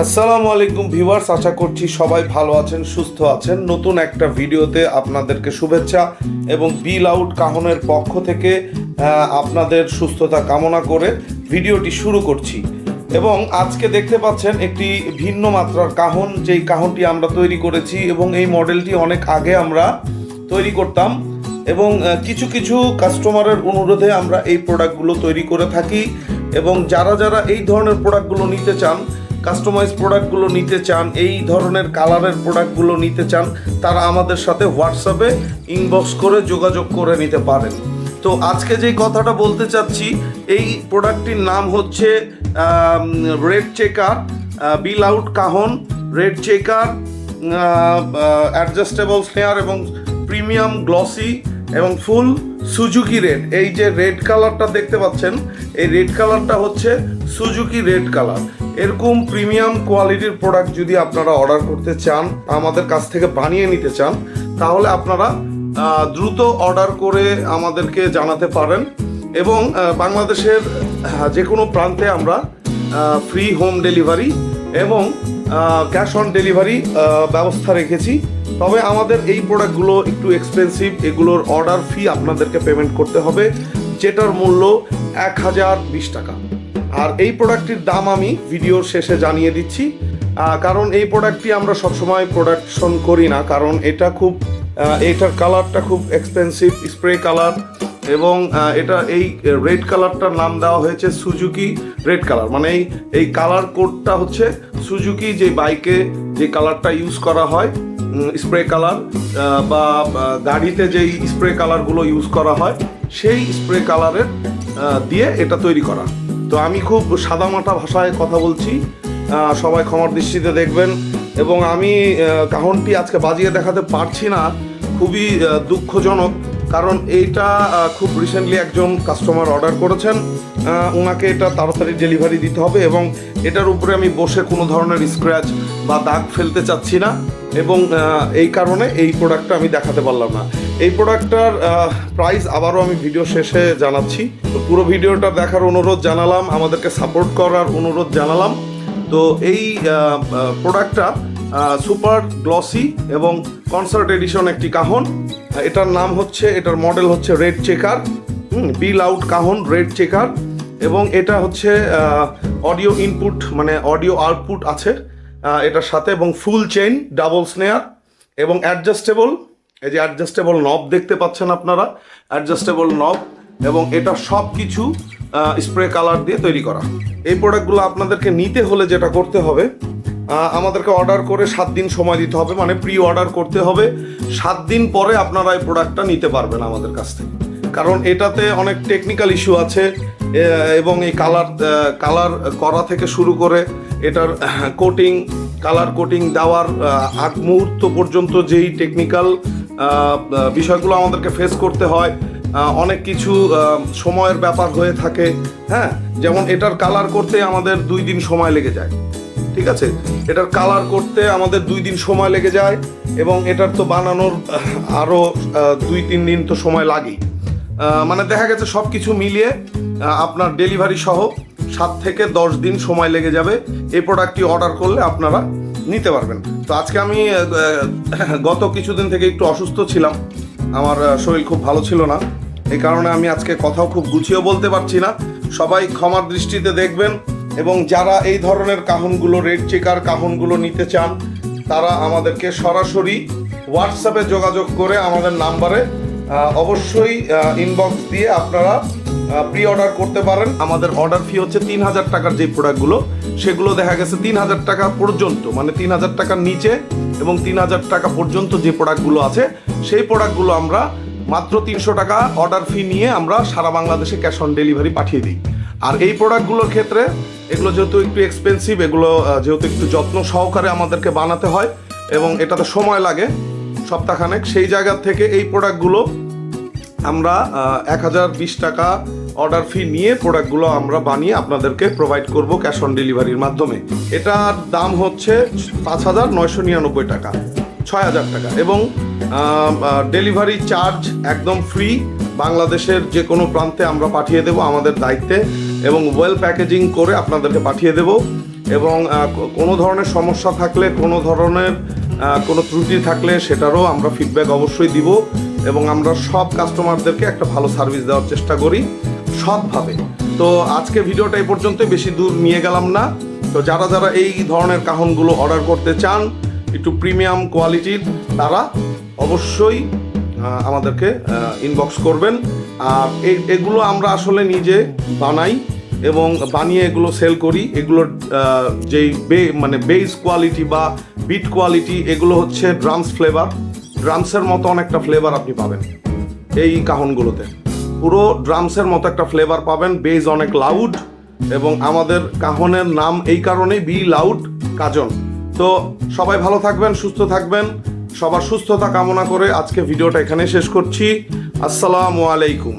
আসসালামু আলাইকুম ভিউয়ার্স, আশা করছি সবাই ভালো আছেন, সুস্থ আছেন। নতুন একটা ভিডিওতে আপনাদেরকে শুভেচ্ছা এবং বিল আউট কাহনের পক্ষ থেকে আপনাদের সুস্থতা কামনা করে ভিডিওটি শুরু করছি। এবং আজকে দেখতে পাচ্ছেন একটি ভিন্ন মাত্রার কাহন, যেই কাহনটি আমরা তৈরি করেছি এবং এই মডেলটি অনেক আগে আমরা তৈরি করতাম। এবং কিছু কিছু কাস্টমারের অনুরোধে আমরা এই প্রোডাক্টগুলো তৈরি করে থাকি। এবং যারা যারা এই ধরনের প্রোডাক্টগুলো নিতে চান কাস্টমাইজ প্রোডাক্টগুলো নিতে চান, এই ধরনের কালারের প্রোডাক্টগুলো নিতে চান, তারা আমাদের সাথে হোয়াটসঅ্যাপে ইনবক্স করে যোগাযোগ করে নিতে পারেন। তো আজকে যেই কথাটা বলতে চাচ্ছি, এই প্রোডাক্টটির নাম হচ্ছে red checker build out cajon red checker adjustable snare এবং প্রিমিয়াম গ্লসি এবং ফুল সুজুকি রেড এই যে রেড কালারটা দেখতে পাচ্ছেন, এই রেড কালারটা হচ্ছে সুজুকি রেড কালার এরকম প্রিমিয়াম কোয়ালিটির প্রোডাক্ট যদি আপনারা অর্ডার করতে চান, আমাদের কাছ থেকে বানিয়ে নিতে চান, তাহলে আপনারা দ্রুত অর্ডার করে আমাদেরকে জানাতে পারেন এবং বাংলাদেশের যে কোনো প্রান্তে আমরা ফ্রি হোম ডেলিভারি এবং ক্যাশ অন ডেলিভারি ব্যবস্থা রেখেছি। তবে আমাদের এই প্রোডাক্টগুলো একটু এক্সপেন্সিভ এগুলোর অর্ডার ফি আপনাদেরকে পেমেন্ট করতে হবে, যেটার মূল্য এক হাজার বিশ টাকা। আর এই প্রোডাক্টটির দাম আমি ভিডিওর শেষে জানিয়ে দিচ্ছি। কারণ এই প্রোডাক্টটি আমরা সবসময় প্রোডাকশন করি না, কারণ এটা খুব এটার কালারটা খুব এক্সপেন্সিভ স্প্রে কালার এবং এটা এই রেড কালারটার নাম দেওয়া হয়েছে সুজুকি রেড কালার মানে এই এই কালার কোডটা হচ্ছে সুজুকি যে বাইকে যে কালারটা ইউজ করা হয় স্প্রে কালার বা গাড়িতে যেই স্প্রে কালারগুলো ইউজ করা হয়, সেই স্প্রে কালারের দিয়ে এটা তৈরি করা। তো আমি খুব সাদামাটা ভাষায় কথা বলছি সবাই ক্ষমার দৃষ্টিতে দেখবেন। এবং আমি কাহনটি আজকে বাজিয়ে দেখাতে পারছি না, খুবই দুঃখজনক, কারণ এইটা খুব রিসেন্টলি একজন কাস্টমার অর্ডার করেছেন ওনাকে এটা তাড়াতাড়ি ডেলিভারি দিতে হবে এবং এটার উপরে আমি বসে কোনো ধরনের স্ক্র্যাচ বা দাগ ফেলতে চাচ্ছি না এবং এই কারণে এই প্রোডাক্টটা আমি দেখাতে পারলাম না। এই প্রোডাক্টটার প্রাইস আবারও আমি ভিডিও শেষে জানাচ্ছি। তো পুরো ভিডিওটা দেখার অনুরোধ জানালাম, আমাদেরকে সাপোর্ট করার অনুরোধ জানালাম। তো এই প্রোডাক্টটা সুপার গ্লসি এবং কনসার্ট এডিশন একটি কাহন। এটার নাম হচ্ছে, এটার মডেল হচ্ছে red checker build out cajon red checker এবং এটা হচ্ছে অডিও ইনপুট মানে অডিও আউটপুট আছে। এটার সাথে এবং ফুল চেইন ডাবল স্নেয়ার এবং অ্যাডজাস্টেবল এই যে অ্যাডজাস্টেবল নব দেখতে পাচ্ছেন আপনারা? অ্যাডজাস্টেবল নব এবং এটা সব কিছু স্প্রে কালার দিয়ে তৈরি করা। এই প্রোডাক্টগুলো আপনাদেরকে নিতে হলে যেটা করতে হবে আমাদেরকে অর্ডার করে সাত দিন সময় দিতে হবে মানে প্রি অর্ডার করতে হবে। সাত দিন পরে আপনারা এই প্রোডাক্টটা নিতে পারবেন আমাদের কাছ থেকে। কারণ এটাতে অনেক টেকনিক্যাল ইস্যু আছে এবং এই কালার কালার করা থেকে শুরু করে এটার কোটিং কালার কোটিং দেওয়ার আগ মুহূর্ত পর্যন্ত যেই টেকনিক্যাল বিষয়গুলো আমাদেরকে ফেস করতে হয় অনেক কিছু সময়ের ব্যাপার হয়ে থাকে হ্যাঁ? যেমন এটার কালার করতে আমাদের দুই দিন সময় লেগে যায়, ঠিক আছে? এটার কালার করতে আমাদের দুই দিন সময় লেগে যায় এবং এটার তো বানানোর আরও দুই, তিন দিন তো সময় লাগেই। মানে দেখা গেছে সব কিছু মিলিয়ে আপনার ডেলিভারি সহ সাত থেকে দশ দিন সময় লেগে যাবে। এই প্রোডাক্টটি অর্ডার করলে আপনারা নিতে পারবেন। তো আজকে আমি গত কিছুদিন থেকে একটু অসুস্থ ছিলাম। আমার শরীর খুব ভালো ছিল না। এই কারণে আমি আজকে কথাও খুব গুছিয়ে বলতে পারছি না। সবাই ক্ষমার দৃষ্টিতে দেখবেন এবং যারা এই ধরনের কাহনগুলো, রেড চেকার কাহনগুলো নিতে চান, তারা আমাদেরকে সরাসরি হোয়াটসঅ্যাপে যোগাযোগ করে আমাদের নাম্বারে অবশ্যই ইনবক্স দিয়ে আপনারা প্রি অর্ডার করতে পারেন। আমাদের অর্ডার ফি হচ্ছে তিন হাজার টাকার যে প্রোডাক্টগুলো সেগুলো দেখা গেছে তিন হাজার টাকা পর্যন্ত মানে তিন হাজার টাকার নিচে এবং তিন হাজার টাকা পর্যন্ত যে প্রোডাক্টগুলো আছে, সেই প্রোডাক্টগুলো আমরা মাত্র তিনশো টাকা অর্ডার ফি নিয়ে আমরা সারা বাংলাদেশে ক্যাশ অন ডেলিভারি পাঠিয়ে দিই। আর এই প্রোডাক্টগুলোর ক্ষেত্রে, এগুলো যেহেতু একটু এক্সপেন্সিভ এগুলো যেহেতু একটু যত্ন সহকারে আমাদেরকে বানাতে হয় এবং এটাতে সময় লাগে সপ্তাহখানেক, সেই জায়গা থেকে এই প্রোডাক্টগুলো আমরা এক হাজার বিশ টাকা অর্ডার ফি নিয়ে প্রোডাক্টগুলো আমরা বানিয়ে আপনাদেরকে প্রোভাইড করব ক্যাশ অন ডেলিভারির মাধ্যমে। এটার দাম হচ্ছে পাঁচ হাজার নয়শো নিরানব্বই টাকা, ছয় হাজার টাকা এবং ডেলিভারি চার্জ একদম ফ্রি বাংলাদেশের যে কোনো প্রান্তে আমরা পাঠিয়ে দেব আমাদের দায়িত্বে এবং ওয়েল প্যাকেজিং করে আপনাদেরকে পাঠিয়ে দেব এবং কোনো ধরনের সমস্যা থাকলে, কোনো ধরনের কোনো ত্রুটি থাকলে সেটারও আমরা ফিডব্যাক অবশ্যই দিব। এবং আমরা সব কাস্টমারদেরকে একটা ভালো সার্ভিস দেওয়ার চেষ্টা করি, সৎভাবে। তো আজকে ভিডিওটা এই পর্যন্ত বেশি দূর নিয়ে গেলাম না। তো যারা যারা এই ধরনের কাহনগুলো অর্ডার করতে চান, একটু প্রিমিয়াম কোয়ালিটির তারা অবশ্যই আমাদেরকে ইনবক্স করবেন। আর এগুলো আমরা আসলে নিজে বানাই এবং বানিয়ে এগুলো সেল করি। এগুলোর যেই বে মানে বেস কোয়ালিটি বা বিট কোয়ালিটি এগুলো হচ্ছে ড্রামস ফ্লেভার ড্রামসের মতো অনেকটা ফ্লেভার আপনি পাবেন এই কাহনগুলোতে। পুরো ড্রামসের মতো একটা ফ্লেভার পাবেন বেজ অনেক লাউড এবং আমাদের কাহনের নাম এই কারণেই বি লাউড কাজন তো সবাই ভালো থাকবেন, সুস্থ থাকবেন, সবার সুস্থতা কামনা করে আজকে ভিডিওটা এখানে শেষ করছি। আসসালামু আলাইকুম।